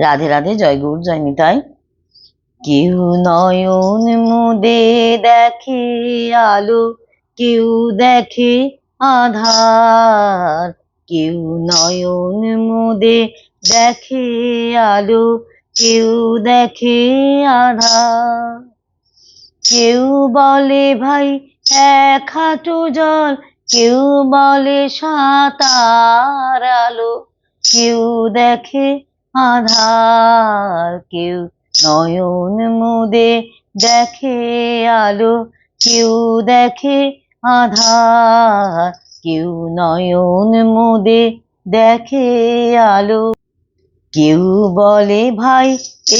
রাধে রাধে, জয় গৌর, জয় নিতাই। কেউ নয়ন মুদে দেখে আলো, কেউ দেখে আধার। কেউ নয়ন মুদে দেখে আলো, কেউ দেখে আধার। কেউ বলে, ভাই, এক হাঁটু জল। কেউ বলে, সাঁতার আলো। কেউ দেখে আধার কেউ নয়ন মুদে দেখে, আলো কেউ দেখে, আধার কেউ নয়ন মুদে দেখে, আলো কেউ বলে, ভাই,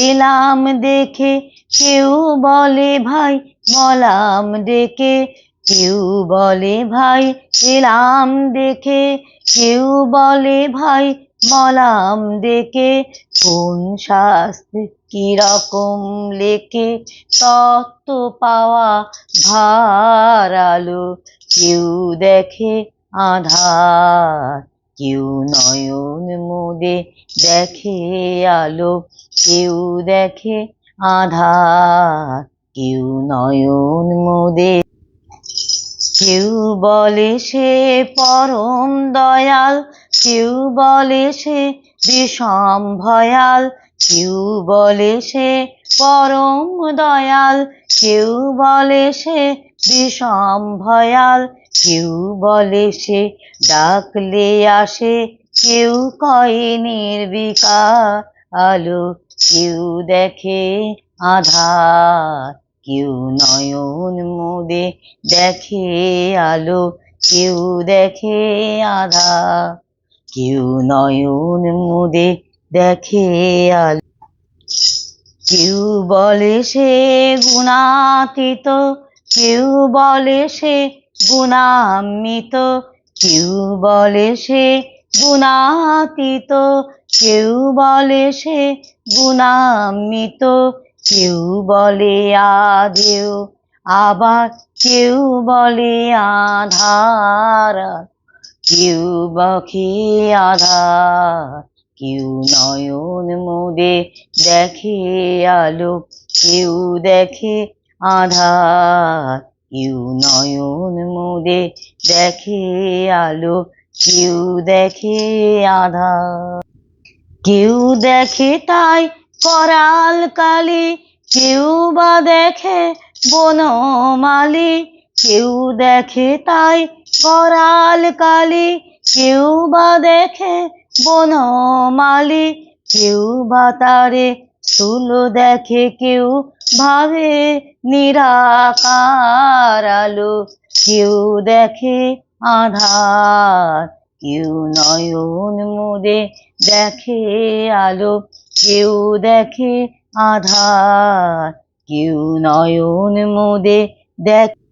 এলাম দেখে। কেউ বলে, ভাই, মলাম ডেকে। কেউ বলে, ভাই, এলাম দেখে। কেউ বলে, ভাই মলাম দেখে, কোন শাস্ত্রে কীরকম লেখে? তত্ত্ব পাওয়া ভার আলো কেউ দেখে আধার, কেউ নয়ন মুদে দেখে আলো, কেউ দেখে আধার, কেউ নয়ন মুদে। কেউ বলে সে পরম দয়াল কেউ বলে সে বিষম ভয়াল, কেউ বলে সে পরম দয়াল, কেউ বলে সে বিষম ভয়াল, কেউ বলে সে ডাকলে আসে, কেউ কয় নির্বিকার আলো কেউ দেখে আধার, কেউ নয়ন মুদে দেখে আলো, কেউ দেখে আধার। কেউ নয়ন মুদে দেখে আলো। কেউ বলে সে গুণাতীত, কেউ বলে সে গুণান্বিত, কেউ বলে সে গুণাতীত, কেউ বলে সে গুণান্বিত, কেউ বলে আদেও, আবার কেউ বলে আধার। কেউ বখে আধার, কেউ নয়ন মুদে দেখে আলো, কেউ দেখে আধার, কেউ নয়ন মুদে দেখে আলো, কেউ দেখে আধার। কেউ দেখে তাই করাল কালি, কেউ বা দেখে বনমালি কেউ দেখে তাই করাল কালি, কেউ বা দেখে বনমালি, কেউ বা তারে স্থূল দেখে কেউ ভাবে নিরাকার আলো, কেউ দেখে আধার, কেউ নয়ন মুদে দেখে আলো, কেউ দেখে আধার, কেউ নয়ন মুদে দেখ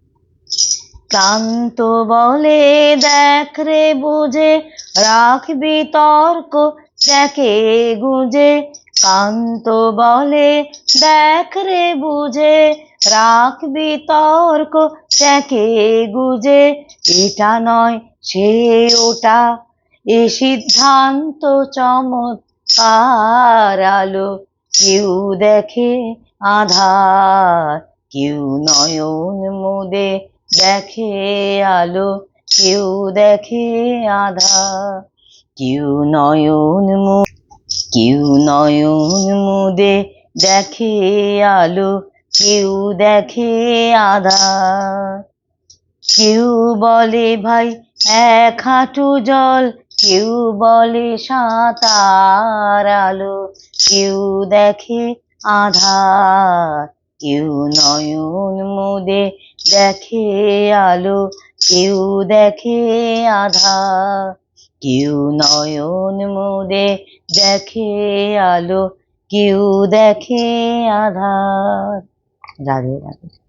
ক্লান্ত বলে, দেখ রে বুঝে, রাখবি তর্ক দেখে গুজে। কান্ত বলে, দেখ রে বুঝে, রাখবি তর্ক দেখে গুজে। এটা নয়, সে ওটা। এ সিদ্ধান্ত চমৎকার আলো। কেউ দেখে আধার, কেউ নয়ন মুদে। দেখে আলো, কেউ দেখে আধা, কেউ নয়ন মু, কেউ নয়ন মুদে দেখে আলো, কেউ দেখে আধা। কেউ বলে, ভাই, এক হাঁটু জল। কেউ বলে, সাঁতার আলো। কেউ দেখে আধার। কেউ নয়ন মুদে দেখে আলো, কেউ দেখে আধা। কেউ নয়ন মুদে দেখে আলো, কেউ দেখে আধার রাধে রাধে।